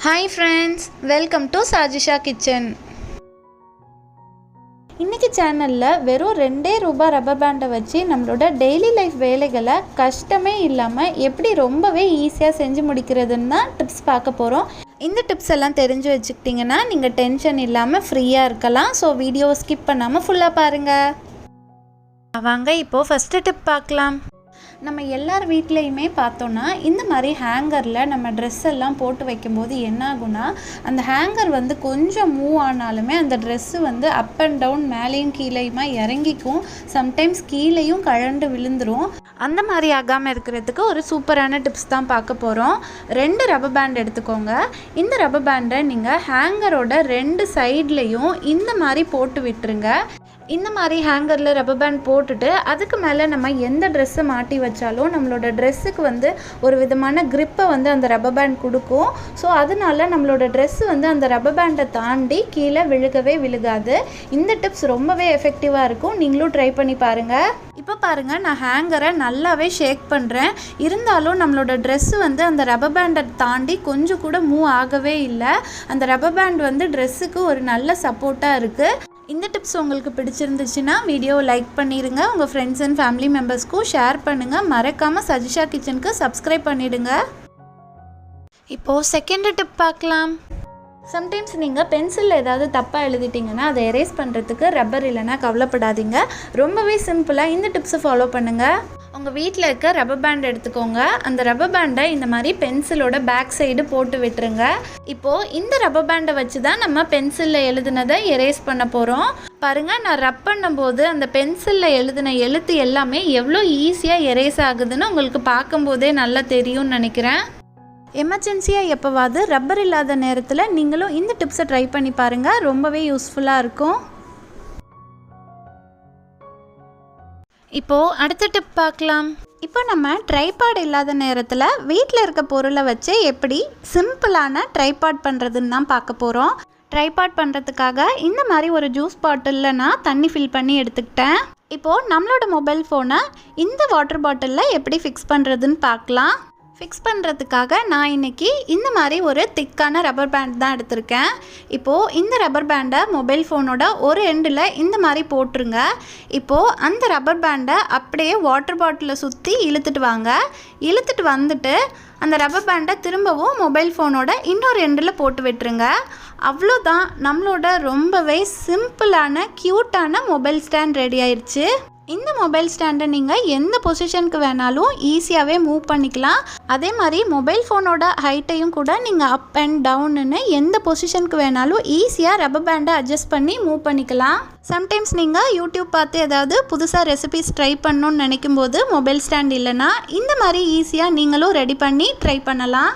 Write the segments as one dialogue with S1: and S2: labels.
S1: Hi friends welcome to Sajisha kitchen இன்றைக்கி சேனலில் வெறும் ரெண்டே ரூபாய் ரப்பர் பேண்டை வச்சு நம்மளோட டெய்லி லைஃப் வேலைகளை கஷ்டமே இல்லாமல் எப்படி ரொம்பவே ஈஸியாக செஞ்சு முடிக்கிறதுன்னு தான் டிப்ஸ் பார்க்க போகிறோம் இந்த டிப்ஸ் எல்லாம் தெரிஞ்சு வச்சுக்கிட்டிங்கன்னா நீங்கள் டென்ஷன் இல்லாமல் ஃப்ரீயாக இருக்கலாம். ஸோ வீடியோவை ஸ்கிப் பண்ணாமல் ஃபுல்லாக பாருங்கள் வாங்க இப்போது ஃபஸ்ட்டு டிப் பார்க்கலாம். நம்ம எல்லார் வீட்லேயுமே பார்த்தோன்னா இந்த மாதிரி ஹேங்கரில் நம்ம ட்ரெஸ் எல்லாம் போட்டு வைக்கும்போது என்ன ஆகும்னா அந்த ஹேங்கர் வந்து கொஞ்சம் மூவ் ஆனாலுமே அந்த ட்ரெஸ்ஸு வந்து அப் அண்ட் டவுன் மேலேயும் கீழேயுமா இறங்கிக்கும். சம்டைம்ஸ் கீழேயும் கழண்டு விழுந்துரும். அந்த மாதிரி ஆகாமல் இருக்கிறதுக்கு ஒரு சூப்பரான டிப்ஸ் தான் பார்க்க போகிறோம் ரெண்டு ரப்பர் பேண்ட் எடுத்துக்கோங்க. இந்த ரப்பர் பேண்டை நீங்கள் ஹேங்கரோட ரெண்டு சைட்லேயும் இந்த மாதிரி போட்டு விட்டுருங்க. இந்த மாதிரி ஹேங்கரில் ரப்பர் பேண்ட் போட்டுட்டு அதுக்கு மேலே நம்ம எந்த ட்ரெஸ்ஸை மாட்டி வச்சாலும் நம்மளோட ட்ரெஸ்ஸுக்கு வந்து ஒரு விதமான க்ரிப்பை வந்து அந்த ரப்பர் பேண்ட் கொடுக்கும். ஸோ அதனால நம்மளோட ட்ரெஸ்ஸு வந்து அந்த ரப்பர் பேண்டை தாண்டி கீழே விழுகவே விழுகாது. இந்த டிப்ஸ் ரொம்பவே எஃபெக்டிவாக இருக்கும். நீங்களும் ட்ரை பண்ணி பாருங்கள் இப்போ பாருங்கள் நான் ஹேங்கரை நல்லாவே ஷேக் பண்ணுறேன் இருந்தாலும் நம்மளோட ட்ரெஸ்ஸு வந்து அந்த ரப்பர் பேண்டை தாண்டி கொஞ்சம் கூட மூவ் ஆகவே இல்லை. அந்த ரப்பர் பேண்ட் வந்து ட்ரெஸ்ஸுக்கு ஒரு நல்ல சப்போர்ட்டாக இருக்குது இந்த டிப்ஸ் உங்களுக்கு பிடிச்சிருந்துச்சுன்னா வீடியோவை லைக் பண்ணிடுங்க உங்கள் ஃப்ரெண்ட்ஸ் அண்ட் ஃபேமிலி மெம்பர்ஸ்க்கும் ஷேர் பண்ணுங்கள் மறக்காமல் சஜிஷா கிச்சனுக்கு சப்ஸ்கிரைப் பண்ணிவிடுங்க இப்போது செகண்ட் டிப் பார்க்கலாம். சம்டைம்ஸ் நீங்கள் பென்சிலில் ஏதாவது தப்பாக எழுதிட்டிங்கன்னா அதை எரேஸ் பண்ணுறதுக்கு ரப்பர் இல்லைன்னா கவலைப்படாதீங்க. ரொம்பவே சிம்பிளாக இந்த டிப்ஸை ஃபாலோ பண்ணுங்கள் உங்கள் வீட்டில் இருக்க ரப்பர் பேண்ட் எடுத்துக்கோங்க. அந்த ரப்பர் பேண்டை இந்த மாதிரி பென்சிலோட பேக் சைடு போட்டு விட்டுருங்க. இப்போது இந்த ரப்பர் பேண்டை வச்சு தான் நம்ம பென்சிலில் எழுதுனதை எரேஸ் பண்ண போகிறோம் பாருங்கள் நான் ரப் பண்ணும்போது அந்த பென்சிலில் எழுதின எழுத்து எல்லாமே எவ்வளோ ஈஸியாக எரேஸ் ஆகுதுன்னு உங்களுக்கு பார்க்கும்போதே நல்லா தெரியும்னு நினைக்கிறேன். எமர்ஜென்சியாக எப்போவாது ரப்பர் இல்லாத நேரத்தில் நீங்களும் இந்த டிப்ஸை ட்ரை பண்ணி பாருங்கள் ரொம்பவே யூஸ்ஃபுல்லாக இருக்கும். இப்போது அடுத்த டிப் பார்க்கலாம். இப்போ நம்ம ட்ரைபாட் இல்லாத நேரத்தில் வீட்டில் இருக்க பொருளை வச்சு எப்படி சிம்பிளான ட்ரைபாட் பண்ணுறதுன்னு தான் பார்க்க போகிறோம் ட்ரைபாட் பண்ணுறதுக்காக இந்த மாதிரி ஒரு ஜூஸ் பாட்டிலில் நான் தண்ணி ஃபில் பண்ணி எடுத்துக்கிட்டேன். இப்போது நம்மளோட மொபைல் ஃபோனை இந்த வாட்டர் பாட்டிலில் எப்படி ஃபிக்ஸ் பண்ணுறதுன்னு பார்க்கலாம். ஃபிக்ஸ் பண்ணுறதுக்காக நான் இன்றைக்கி இந்த மாதிரி ஒரு திக்கான ரப்பர் பேண்ட் தான் எடுத்திருக்கேன். இப்போது இந்த ரப்பர் பேண்டை மொபைல் ஃபோனோட ஒரு எண்டில் இந்த மாதிரி போட்டுருங்க. இப்போது அந்த ரப்பர் பேண்டை அப்படியே வாட்டர் பாட்டிலில் சுற்றி இழுத்துட்டு வாங்க. இழுத்துட்டு வந்துட்டு அந்த ரப்பர் பேண்டை திரும்பவும் மொபைல் ஃபோனோட இன்னொரு எண்டில் போட்டு விட்டுருங்க. அவ்வளோதான் நம்மளோட ரொம்பவே சிம்பிளான க்யூட்டான மொபைல் ஸ்டாண்ட் ரெடி ஆயிடுச்சு இந்த மொபைல் ஸ்டாண்டை நீங்கள் எந்த பொசிஷனுக்கு வேணாலும் ஈஸியாகவே மூவ் பண்ணிக்கலாம். அதே மாதிரி மொபைல் ஃபோனோட ஹைட்டையும் கூட நீங்கள் அப் அண்ட் டவுன்னு எந்த பொசிஷனுக்கு வேணாலும் ஈஸியாக ரப்பர் பேண்டை அட்ஜஸ்ட் பண்ணி மூவ் பண்ணிக்கலாம். சம்டைம்ஸ் நீங்கள் யூடியூப் பார்த்து ஏதாவது புதுசாக ரெசிபிஸ் ட்ரை பண்ணணும்னு நினைக்கும் போது மொபைல் ஸ்டாண்ட் இல்லைன்னா இந்த மாதிரி ஈஸியாக நீங்களும் ரெடி பண்ணி ட்ரை பண்ணலாம்.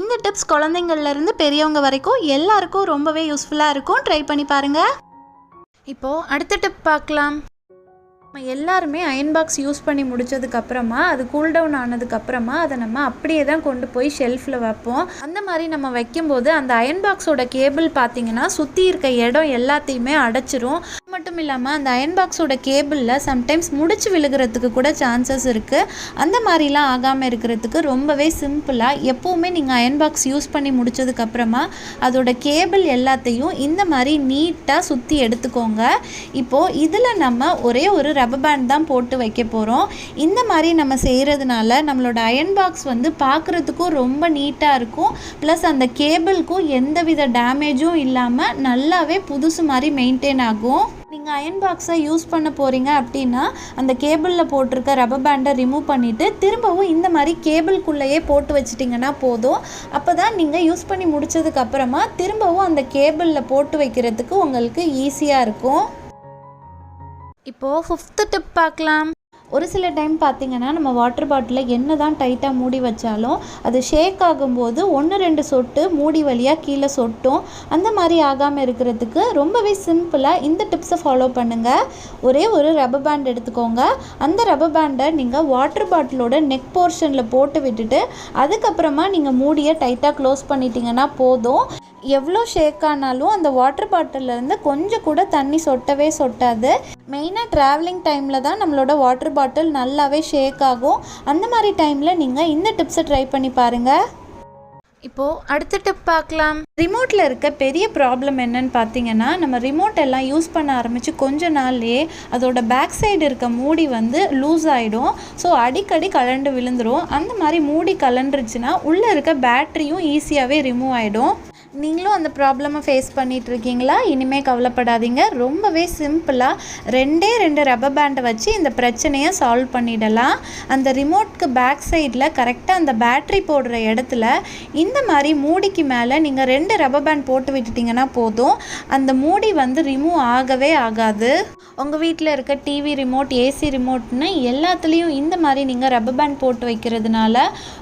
S1: இந்த டிப்ஸ் குழந்தைங்கள்லேருந்து பெரியவங்க வரைக்கும் எல்லாருக்கும் ரொம்பவே யூஸ்ஃபுல்லாக இருக்கும். ட்ரை பண்ணி பாருங்கள் இப்போது அடுத்த டிப் பார்க்கலாம். நம்ம எல்லாருமே அயன் பாக்ஸ் யூஸ் பண்ணி முடித்ததுக்கப்புறமா அது கூல்டவுன் ஆனதுக்கப்புறமா அதை நம்ம அப்படியே தான் கொண்டு போய் ஷெல்ஃபில் வைப்போம். அந்த மாதிரி நம்ம வைக்கும்போது அந்த அயன் பாக்ஸோட கேபிள் பார்த்திங்கன்னா சுற்றி இருக்க இடம் எல்லாத்தையுமே அடைச்சிரும். மட்டும் இல்லாமல் அந்த அயன் பாக்ஸோட கேபிளில் சம்டைம்ஸ் முடிச்சு விழுகிறதுக்கு கூட சான்சஸ் இருக்குது அந்த மாதிரிலாம் ஆகாமல் இருக்கிறதுக்கு ரொம்பவே சிம்பிளாக எப்போவுமே நீங்கள் அயன் பாக்ஸ் யூஸ் பண்ணி முடிச்சதுக்கப்புறமா அதோட கேபிள் எல்லாத்தையும் இந்த மாதிரி நீட்டாக சுற்றி எடுத்துக்கோங்க. இப்போது இதில் நம்ம ஒரே ஒரு ரப்பர் பேண்ட் தான் போட்டு வைக்க போகிறோம் இந்த மாதிரி நம்ம செய்கிறதுனால நம்மளோட அயன் பாக்ஸ் வந்து பார்க்குறதுக்கும் ரொம்ப நீட்டாக இருக்கும். ப்ளஸ் அந்த கேபிளுக்கும் எந்தவித டேமேஜும் இல்லாமல் நல்லாவே புதுசு மாதிரி மெயின்டைன் ஆகும். நீங்கள் அயன் பாக்ஸை யூஸ் பண்ண போகிறீங்க அப்படின்னா அந்த கேபிளில் போட்டிருக்க ரப்பர் பேண்டை ரிமூவ் பண்ணிவிட்டு திரும்பவும் இந்த மாதிரி கேபிள்குள்ளேயே போட்டு வச்சிட்டிங்கன்னா போதும். அப்போ தான் நீங்கள் யூஸ் பண்ணி முடிச்சதுக்கப்புறமா திரும்பவும் அந்த கேபிளில் போட்டு வைக்கிறதுக்கு உங்களுக்கு ஈஸியாக இருக்கும். இப்போது ஃபிஃப்த்து டிப் பார்க்கலாம். ஒரு சில டைம் பார்த்தீங்கன்னா நம்ம வாட்டர் பாட்டிலில் என்ன தான் டைட்டாக மூடி வச்சாலும் அது ஷேக் ஆகும்போது ஒன்று ரெண்டு சொட்டு மூடி வழியாக கீழே சொட்டும். அந்த மாதிரி ஆகாமல் இருக்கிறதுக்கு ரொம்பவே சிம்பிளாக இந்த டிப்ஸை ஃபாலோ பண்ணுங்கள் ஒரே ஒரு ரப்பர் பேண்ட் எடுத்துக்கோங்க. அந்த ரப்பர் பேண்டை நீங்கள் வாட்டர் பாட்டிலோட நெக் போர்ஷனில் போட்டு விட்டுட்டு அதுக்கப்புறமா நீங்கள் மூடியை டைட்டாக க்ளோஸ் பண்ணிட்டீங்கன்னா போதும். எவ்வளோ ஷேக் ஆனாலும் அந்த வாட்டர் பாட்டிலேருந்து கொஞ்சம் கூட தண்ணி சொட்டவே சொட்டாது. மெயினாக ட்ராவலிங் டைமில் தான் நம்மளோட வாட்டர் பாட்டில் நல்லாவே ஷேக் ஆகும். அந்த மாதிரி டைமில் நீங்கள் இந்த டிப்ஸை ட்ரை பண்ணி பாருங்கள் இப்போது அடுத்த டிப் பார்க்கலாம். ரிமோட்டில் இருக்க பெரிய ப்ராப்ளம் என்னன்னு பார்த்தீங்கன்னா நம்ம ரிமோட் எல்லாம் யூஸ் பண்ண ஆரம்பித்து கொஞ்ச நாள்லேயே அதோட பேக் சைடு இருக்க மூடி வந்து லூஸ் ஆகிடும் ஸோ அடிக்கடி கலண்டு விழுந்துடும் அந்த மாதிரி மூடி கலண்டுருச்சுன்னா உள்ளே இருக்க பேட்டரியும் ஈஸியாகவே ரிமூவ் ஆகிடும் நீங்களும் அந்த ப்ராப்ளமை ஃபேஸ் பண்ணிட்டு இருக்கீங்களா இனிமேல் கவலைப்படாதீங்க. ரொம்பவே சிம்பிளாக ரெண்டே ரெண்டு ரப்பர் பேண்டை வச்சு இந்த பிரச்சனையை சால்வ் பண்ணிடலாம். அந்த ரிமோட்க்கு பேக் சைடில் கரெக்டாக அந்த பேட்ரி போடுற இடத்துல இந்த மாதிரி மூடிக்கு மேலே நீங்கள் ரெண்டு ரப்பர் பேண்ட் போட்டு விட்டுட்டிங்கன்னா போதும். அந்த மூடி வந்து ரிமூவ் ஆகவே ஆகாது. உங்கள் வீட்டில் இருக்க டிவி ரிமோட் ஏசி ரிமோட்னு எல்லாத்துலேயும் இந்த மாதிரி நீங்கள் ரப்பர் பேண்ட் போட்டு வைக்கிறதுனால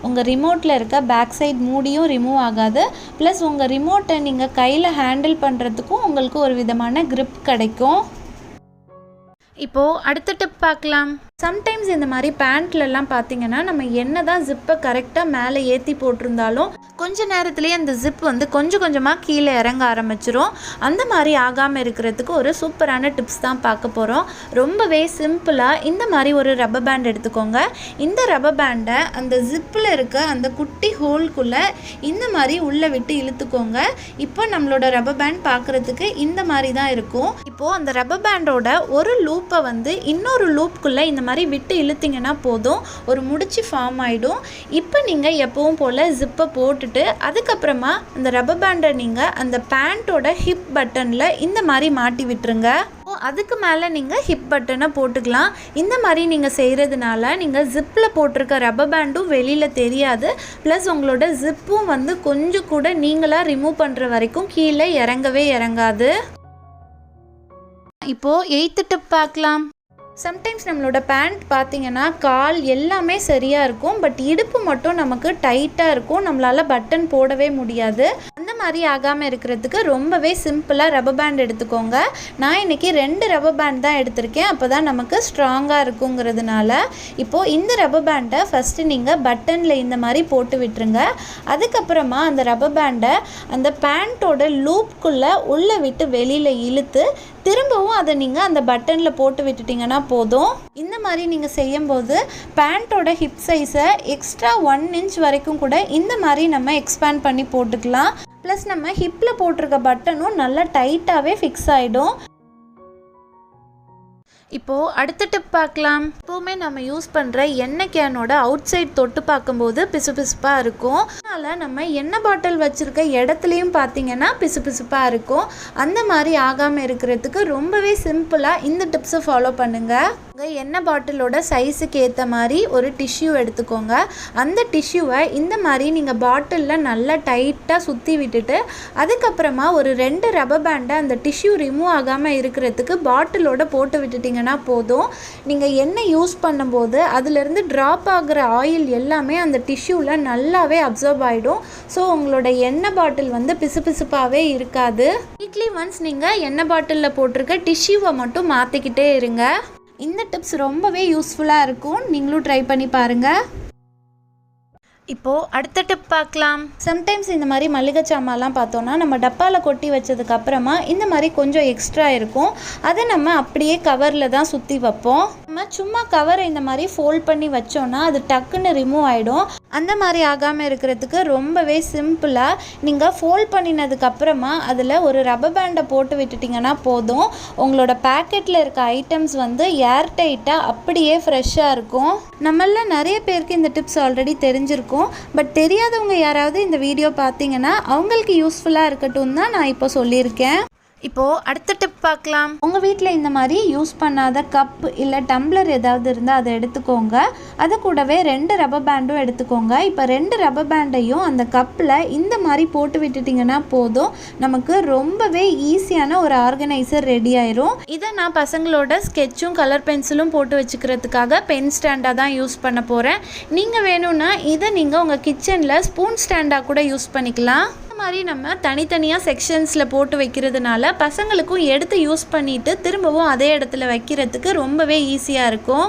S1: உங்கள் ரிமோட்டில் இருக்க பேக் சைட் மூடியும் ரிமூவ் ஆகாது. ப்ளஸ் உங்கள் ரிமோட்டை நீங்கள் கையில் ஹேண்டில் பண்ணுறதுக்கும் உங்களுக்கு ஒரு விதமான கிரிப் கிடைக்கும். இப்போது அடுத்த டிப் பார்க்கலாம். சம்டைம்ஸ் இந்த மாதிரி பேண்ட்லலாம் பார்த்தீங்கன்னா நம்ம என்ன தான் ஜிப்பை கரெக்டாக மேலே ஏற்றி போட்டிருந்தாலும் கொஞ்ச நேரத்துலேயே அந்த ஜிப் வந்து கொஞ்சம் கொஞ்சமாக கீழே இறங்க ஆரம்பிச்சிரும். அந்த மாதிரி ஆகாமல் இருக்கிறதுக்கு ஒரு சூப்பரான டிப்ஸ் தான் பார்க்க போகிறோம் ரொம்பவே சிம்பிளாக இந்த மாதிரி ஒரு ரப்பர் பேண்ட் எடுத்துக்கோங்க. இந்த ரப்பர் பேண்டை அந்த ஜிப்பில் இருக்க அந்த குட்டி ஹோல்குள்ளே இந்த மாதிரி உள்ளே விட்டு இழுத்துக்கோங்க. இப்போ நம்மளோட ரப்பர் பேண்ட் பார்க்குறதுக்கு இந்த மாதிரி தான் இருக்கும். இப்போது அந்த ரப்பர் பேண்டோட ஒரு லூப்பை வந்து இன்னொரு லூப்குள்ளே இந்த மாதிரி விட்டு இழுத்திங்கன்னா போதும். ஒரு முடிச்சு ஃபார்ம் ஆகிடும் இப்போ நீங்கள் எப்பவும் போல் ஜிப்பை போட்டு போட்டுட்டு அதுக்கப்புறமா அந்த ரப்பர் பேண்டை நீங்கள் அந்த பேண்ட்டோட ஹிப் பட்டனில் இந்த மாதிரி மாட்டி விட்டுருங்க. ஓ, அதுக்கு மேலே நீங்கள் ஹிப் பட்டனை போட்டுக்கலாம். இந்த மாதிரி நீங்கள் செய்கிறதுனால நீங்கள் ஜிப்பில் போட்டிருக்க ரப்பர் பேண்டும் வெளியில் தெரியாது. ப்ளஸ் உங்களோட ஜிப்பும் வந்து கொஞ்சம் கூட நீங்களாக ரிமூவ் பண்ணுற வரைக்கும் கீழே இறங்கவே இறங்காது. இப்போது எயித்து டிப் பார்க்கலாம். சம்டைம்ஸ் நம்மளோட பேண்ட் பார்த்தீங்கன்னா கால் எல்லாமே சரியாக இருக்கும் பட் இடுப்பு மட்டும் நமக்கு டைட்டாக இருக்கும். நம்மளால் பட்டன் போடவே முடியாது. அந்த மாதிரி ஆகாமல் இருக்கிறதுக்கு ரொம்பவே சிம்பிளாக ரப்பர் பேண்ட் எடுத்துக்கோங்க. நான் இன்றைக்கி ரெண்டு ரப்பர் பேண்ட் தான் எடுத்திருக்கேன். அப்போ தான் நமக்கு ஸ்ட்ராங்காக இருக்குங்கிறதுனால இப்போது இந்த ரப்பர் பேண்டை ஃபஸ்ட்டு நீங்கள் பட்டனில் இந்த மாதிரி போட்டு விட்டுருங்க. அதுக்கப்புறமா அந்த ரப்பர் பேண்டை அந்த பேண்ட்டோட லூப்குள்ளே உள்ளே விட்டு வெளியில் இழுத்து திரும்பவும் அதை நீங்கள் அந்த பட்டனில் போட்டு விட்டுட்டிங்கன்னா போதும். இந்த மாதிரி நீங்கள் செய்யும்போது பேண்ட்டோட ஹிப் சைஸை எக்ஸ்ட்ரா ஒன் இன்ச் வரைக்கும் கூட இந்த மாதிரி நம்ம எக்ஸ்பேண்ட் பண்ணி போட்டுக்கலாம். ப்ளஸ் நம்ம ஹிப்பில் போட்டிருக்க பட்டனும் நல்லா டைட்டாகவே ஃபிக்ஸ் ஆகிடும் இப்போது அடுத்த டிப் பார்க்கலாம். எப்போவுமே நம்ம யூஸ் பண்ணுற எண்ணெய் கேனோட அவுட் சைட் தொட்டு பார்க்கும்போது பிசுபிசுப்பாக இருக்கும். அதனால் நம்ம எண்ணெய் பாட்டில் வச்சுருக்க இடத்துலையும் பார்த்தீங்கன்னா பிசுபிசுப்பாக இருக்கும். அந்த மாதிரி ஆகாமல் இருக்கிறதுக்கு ரொம்பவே சிம்பிளாக இந்த டிப்ஸை ஃபாலோ பண்ணுங்கள் எண்ணெய் பாட்டிலோட சைஸுக்கு ஏற்ற மாதிரி ஒரு டிஷ்யூ எடுத்துக்கோங்க. அந்த டிஷ்யூவை இந்த மாதிரி நீங்கள் பாட்டிலில் நல்லா டைட்டாக சுற்றி விட்டுட்டு அதுக்கப்புறமா ஒரு ரெண்டு ரப்பர் பேண்டை அந்த டிஷ்யூ ரிமூவ் ஆகாமல் இருக்கிறதுக்கு பாட்டிலோட போட்டு விட்டுட்டிங்கன்னா போதும். நீங்கள் எண்ணெய் யூஸ் பண்ணும்போது அதுலேருந்து ட்ராப் ஆகிற ஆயில் எல்லாமே அந்த டிஷ்யூவில் நல்லாவே அப்சர்வ் ஆகிடும் ஸோ உங்களோட எண்ணெய் பாட்டில் வந்து பிசுபிசுப்பாகவே இருக்காது. வீக்லி ஒன்ஸ் நீங்கள் எண்ணெய் பாட்டிலில் போட்டிருக்க டிஷ்யூவை மட்டும் மாற்றிக்கிட்டே இருங்க. இந்த டிப்ஸ் ரொம்பவே யூஸ்ஃபுல்லாக இருக்கும். நீங்களும் ட்ரை பண்ணி பாருங்கள் இப்போது அடுத்த டிப் பார்க்கலாம். சம்டைம்ஸ் இந்த மாதிரி மளிகை சாமான்லாம் பார்த்தோன்னா நம்ம டப்பாவில் கொட்டி வச்சதுக்கு அப்புறமா இந்த மாதிரி கொஞ்சம் எக்ஸ்ட்ரா இருக்கும். அதை நம்ம அப்படியே கவரில் தான் சுற்றி வைப்போம். நம்ம சும்மா கவரை இந்த மாதிரி ஃபோல்ட் பண்ணி வச்சோன்னா அது டக்குன்னு ரிமூவ் ஆகிடும் அந்த மாதிரி ஆகாமல் இருக்கிறதுக்கு ரொம்பவே சிம்பிளாக நீங்கள் ஃபோல்ட் பண்ணினதுக்கப்புறமா அதில் ஒரு ரப்பர் பேண்டை போட்டு விட்டுட்டிங்கன்னா போதும். உங்களோட பேக்கெட்டில் இருக்க ஐட்டம்ஸ் வந்து ஏர் டைட்டாக அப்படியே ஃப்ரெஷ்ஷாக இருக்கும். நம்மள நிறைய பேருக்கு இந்த டிப்ஸ் ஆல்ரெடி தெரிஞ்சிருக்கும். பட் தெரியாதவங்க யாராவது இந்த வீடியோ பார்த்தீங்கன்னா அவங்களுக்கு யூஸ்ஃபுல்லாக இருக்கட்டும் தான் நான் இப்போ சொல்லியிருக்கேன். இப்போது அடுத்த டிப் பார்க்கலாம். உங்கள் வீட்டில் இந்த மாதிரி யூஸ் பண்ணாத கப் இல்லை டம்ளர் ஏதாவது இருந்தால் அதை எடுத்துக்கோங்க. அது கூடவே ரெண்டு ரப்பர் பேண்டும் எடுத்துக்கோங்க. இப்போ ரெண்டு ரப்பர் பேண்டையும் அந்த கப்பில் இந்த மாதிரி போட்டு விட்டுட்டிங்கன்னா போதும். நமக்கு ரொம்பவே ஈஸியான ஒரு ஆர்கனைசர் ரெடி ஆயிரும். இதை நான் பசங்களோட ஸ்கெட்சும் கலர் பென்சிலும் போட்டு வச்சுக்கிறதுக்காக பென் ஸ்டாண்டாக தான் யூஸ் பண்ண போகிறேன் நீங்கள் வேணும்னா இதை நீங்கள் உங்கள் கிச்சனில் ஸ்பூன் ஸ்டாண்டாக கூட யூஸ் பண்ணிக்கலாம். மாதிரி நம்ம தனித்தனியாக செக்ஷன்ஸில் போட்டு வைக்கிறதுனால பசங்களுக்கும் எடுத்து யூஸ் பண்ணிவிட்டு திரும்பவும் அதே இடத்துல வைக்கிறதுக்கு ரொம்பவே ஈஸியாக இருக்கும்.